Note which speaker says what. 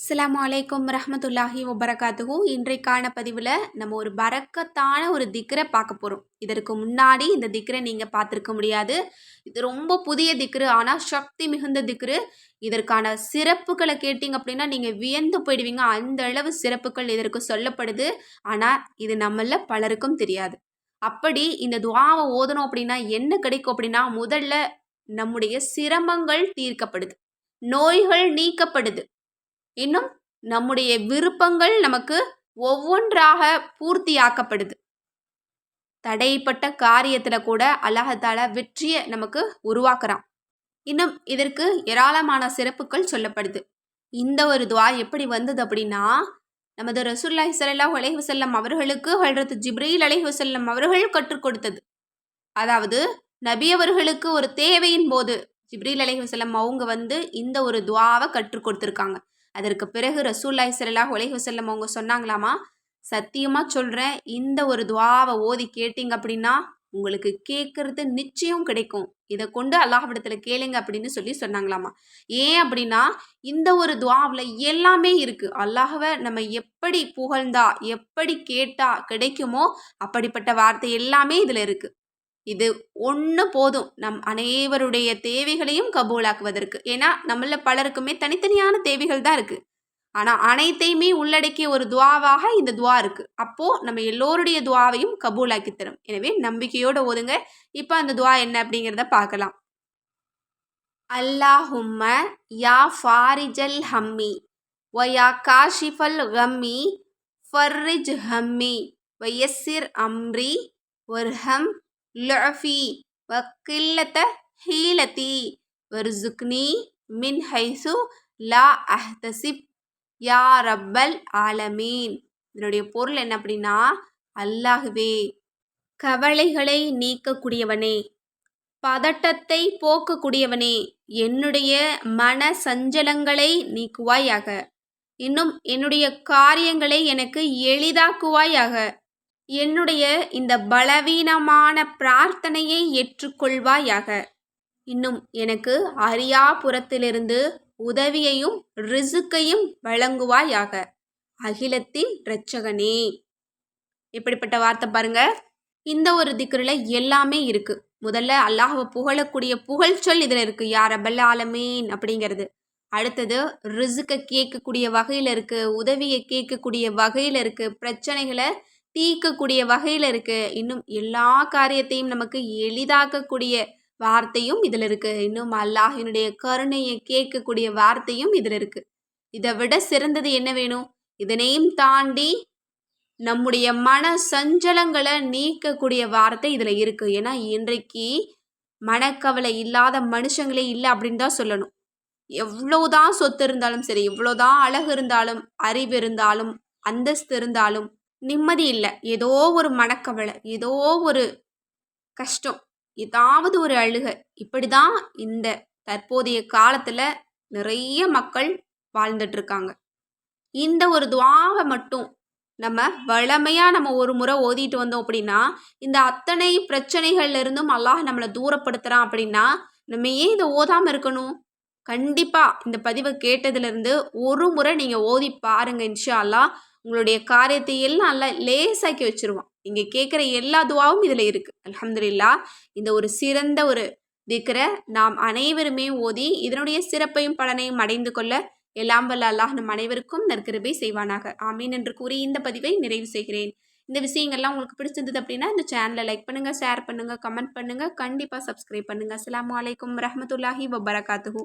Speaker 1: அஸ்லாம் வலைக்கம் ரஹமத்துல்லாஹி வபரகாத்துகு இன்றைக்கான பதிவில் நம்ம ஒரு பறக்கத்தான ஒரு திக்ரை பார்க்க போகிறோம் இதற்கு முன்னாடி இந்த திக்ரை நீங்கள் பார்த்துருக்க முடியாது. இது ரொம்ப புதிய திக்ரு ஆனால் சக்தி மிகுந்த திக்ரு. இதற்கான சிறப்புகளை கேட்டிங்க அப்படின்னா நீங்கள் வியந்து போயிடுவீங்க. அந்த அளவு சிறப்புகள் இதற்கு சொல்லப்படுது. ஆனால் இது நம்மள பலருக்கும் தெரியாது. அப்படி இந்த துவாவை ஓதணும் அப்படின்னா என்ன கிடைக்கும் அப்படின்னா முதல்ல நம்முடைய சிரமங்கள் தீர்க்கப்படுது. நோய்கள் நீக்கப்படுது. இன்னும் நம்முடைய விருப்பங்கள் நமக்கு ஒவ்வொன்றாக பூர்த்தியாக்கப்படுது. தடைப்பட்ட காரியத்தில் கூட அல்லாஹால வெற்றியை நமக்கு உருவாக்குறான். இன்னும் இதற்கு ஏராளமான சிறப்புகள் சொல்லப்படுது. இந்த ஒரு துவா எப்படி வந்தது அப்படின்னா நமது ரசூல்லாஹி சல்லாஹ் அலஹி வசல்லம் அவர்களுக்கு ஹல்ரத் ஜிப்ரீல் அலஹி வசல்லம் அவர்கள் கற்றுக் கொடுத்தது. அதாவது நபி அவர்களுக்கு ஒரு தேவையின் போது ஜிப்ரீல் அலஹி வசல்லம் அவங்க வந்து இந்த ஒரு துவாவை கற்றுக் கொடுத்துருக்காங்க. அதற்கு பிறகு ரசூல்லாய் சல்லாஹ் உலக வசல்லம் அவங்க சொன்னாங்களாமா சத்தியமாக சொல்கிறேன் இந்த ஒரு துவாவை ஓதி கேட்டிங்க அப்படின்னா உங்களுக்கு கேட்கறது நிச்சயம் கிடைக்கும். இதை கொண்டு அல்லாஹ்விடத்தில் கேளுங்க அப்படின்னு சொல்லி சொன்னாங்களாமா. ஏன் அப்படின்னா இந்த ஒரு துவாவில் எல்லாமே இருக்குது அல்லாஹவை நம்ம எப்படி புகழ்ந்தா எப்படி கேட்டா கிடைக்குமோ அப்படிப்பட்ட வார்த்தை எல்லாமே இதில் இருக்குது இது ஒன்று போதும். நம் அனைவருடைய தேவைகளையும் கபூலாக்குவதற்கு. ஏன்னா நம்மள பலருக்குமே தனித்தனியான தேவைகள் தான் இருக்குது ஆனால் அனைத்தையுமே உள்ளடக்கிய ஒரு துவாவாக இந்த துவா இருக்குது அப்போது நம்ம எல்லோருடைய துவாவையும் கபூலாக்கி தரும். எனவே நம்பிக்கையோடு ஓதுங்க. இப்போ அந்த துவா என்ன அப்படிங்கிறத பார்க்கலாம். அல்லாஹும்ம யா ஃபாரிஜல் ஹம்மி ஒயா காஷிஃபல் ஹம்மி ஃபர்ரிஜ் ஹம்மி வயசிர் அம்ரி ஒர்ஹம் லுஃபி வக்கில்லத்த ஹீலத்தி வர்சுக்னி மின் ஹைசு லா அஹ்தசிப் யா ரப்பல் ஆலமீன் இதனுடைய பொருள் என்ன அப்படின்னா அல்லாஹுவே கவலைகளை நீக்கக்கூடியவனே பதட்டத்தை போக்கக்கூடியவனே என்னுடைய மன சஞ்சலங்களை நீக்குவாயாக. இன்னும் என்னுடைய காரியங்களை எனக்கு எளிதாக்குவாயாக. என்னுடைய இந்த பலவீனமான பிரார்த்தனையை ஏற்றுக்கொள்வாயாக. இன்னும் எனக்கு அரியாபுரத்திலிருந்து உதவியையும் ரிசுக்கையும் வழங்குவாயாக. அகிலத்தின் இரட்சகனே. எப்படிப்பட்ட வார்த்தை பாருங்க. இந்த ஒரு திக்கரில் எல்லாமே இருக்கு. முதல்ல அல்லாஹவை புகழக்கூடிய புகழ் சொல் இதில் இருக்கு. யார் அபல் ஆலமீன் அப்படிங்கிறது. அடுத்தது ரிசுக்கை கேட்கக்கூடிய வகையில் இருக்குது உதவியை கேட்கக்கூடிய வகையில் இருக்குது பிரச்சனைகளை தீர்க்கக்கூடிய வகையில் இருக்குது இன்னும் எல்லா காரியத்தையும் நமக்கு எளிதாக்கக்கூடிய வார்த்தையும் இதில் இருக்குது இன்னும் அல்லாஹினுடைய கருணையை கேட்கக்கூடிய வார்த்தையும் இதில் இருக்குது இதை விட சிறந்தது என்ன வேணும்? இதனையும் தாண்டி நம்முடைய மன சஞ்சலங்களை நீக்கக்கூடிய வார்த்தை இதில் இருக்குது ஏன்னா இன்றைக்கு மனக்கவலை இல்லாத மனுஷங்களே இல்லை அப்படின்னு தான் சொல்லணும். எவ்வளோதான் சொத்து இருந்தாலும் சரி எவ்வளோதான் அழகு இருந்தாலும் அறிவு இருந்தாலும் அந்தஸ்து இருந்தாலும் நிம்மதி இல்லை. ஏதோ ஒரு மனக்கவலை ஏதோ ஒரு கஷ்டம் ஏதாவது ஒரு அழுகை. இப்படி தான் இந்த தற்போதைய காலத்தில் நிறைய மக்கள் வாழ்ந்துட்டுருக்காங்க. இந்த ஒரு துவாவை மட்டும் நம்ம வளமையாக நம்ம ஒரு முறை ஓதிட்டு வந்தோம் அப்படின்னா இந்த அத்தனை பிரச்சனைகள்ல இருந்தும் அல்லாஹ் நம்மளை தூரப்படுத்துகிறான் அப்படின்னா நம்ம ஏன் இதை ஓதாமல் இருக்கணும்? கண்டிப்பாக இந்த பதிவை கேட்டதுலேருந்து ஒரு முறை நீங்கள் ஓதி பாருங்க இன்ஷா அல்லாஹ். உங்களுடைய காரியத்தை எல்லாம் நல்லா லேசாக்கி வச்சுருவான். இங்கே கேட்குற எல்லா துவாவும் இதில் இருக்குது அலமதுல்லா இந்த ஒரு சிறந்த ஒரு திக்கரை நாம் அனைவருமே ஓதி இதனுடைய சிறப்பையும் பலனையும் அடைந்து கொள்ள எல்லாம் வல்ல அல்லாஹ் நம் அனைவருக்கும் நற்கிருபை செய்வானாக. ஆமீன் என்று கூறி இந்த பதிவை நிறைவு செய்கிறேன். இந்த விஷயங்கள்லாம் உங்களுக்கு பிடிச்சிருந்தது அப்படின்னா இந்த சேனலை லைக் பண்ணுங்கள் ஷேர் பண்ணுங்கள் கமெண்ட் பண்ணுங்கள் கண்டிப்பாக சப்ஸ்கிரைப் பண்ணுங்கள் அஸ்லாம் வலைக்கம் ரஹமத்துல்லாஹி வபரகாத்துஹூ.